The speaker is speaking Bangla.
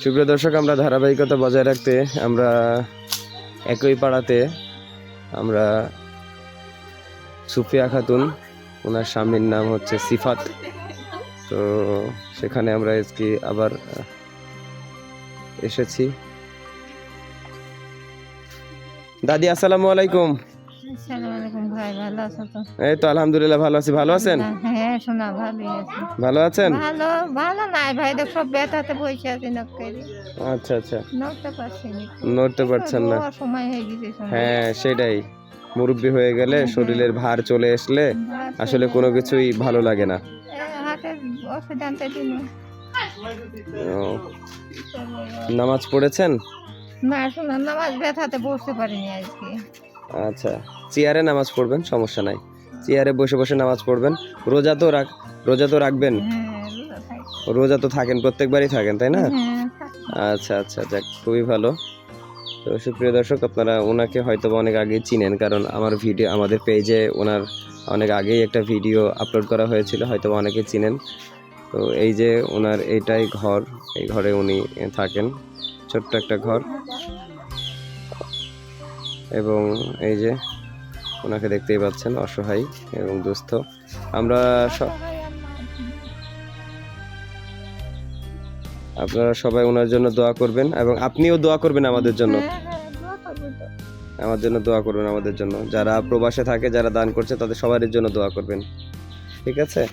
সুপ্রিয় দর্শক আমরা ধারাবাহিকতা বজায় রাখতে আমরা একই পাড়াতে আমরা সুফিয়া খাতুন ওনার স্বামীর নাম হচ্ছে সিফাত। তো সেখানে আমরা আজকে আবার এসেছি। দাদি আসসালামু আলাইকুম। আসসালামু আলাইকুম ভাই ভালো আছো তো? এই তো আলহামদুলিল্লাহ ভালো আছি। ভালো আছেন? হ্যাঁ শোনা ভালোই আছে। ভালো আছেন? ভালো ভালো নাই ভাই দেখ সব ব্যথাতে বসে আছি আচ্ছা আচ্ছা। নড়তে পারছি না। নড়তে পারছেন না। সময় হয়ে গেছে হ্যাঁ সেটাই। মুরব্বী হয়ে গেলে শরীরের ভার চলে আসলে আসলে কোনো কিছুই ভালো লাগে না। নামাজ পড়েছেন? না শোনা নামাজ ব্যথাতে বসতে পারিনি আজকে। আচ্ছা চেয়ারে নামাজ পড়বেন সমস্যা নাই। চেয়ারে বসে বসে নামাজ পড়বেন। রোজা তো রাখ, রোজা তো রাখবেন। রোজা তো থাকেন, প্রত্যেকবারই থাকেন, তাই না? আচ্ছা আচ্ছা যাক, খুবই ভালো। তো সুপ্রিয় দর্শক, আপনারা ওনাকে হয়তো অনেক আগে চিনেন, কারণ আমার ভিডিও, আমাদের পেজে ওনার অনেক আগেই একটা ভিডিও আপলোড করা হয়েছিল হয়তো অনেকে চিনেন। তো এই যে ওনার এইটাই ঘর, এই ঘরে উনি থাকেন, ছোট্ট একটা ঘর। এবং এই যে ওনাকে দেখতেই পাচ্ছেন অসহায় এবং দুস্থ। আমরা সব আপনারা সবাই ওনার জন্য দোয়া করবেন এবং আপনিও দোয়া করবেন আমাদের জন্য। হ্যাঁ, হ্যাঁ। আমার জন্য দোয়া করবেন আমাদের জন্য। যারা প্রবাসে থাকে যারা দান করছে তাদের সবার জন্য দোয়া করবেন। ঠিক আছে।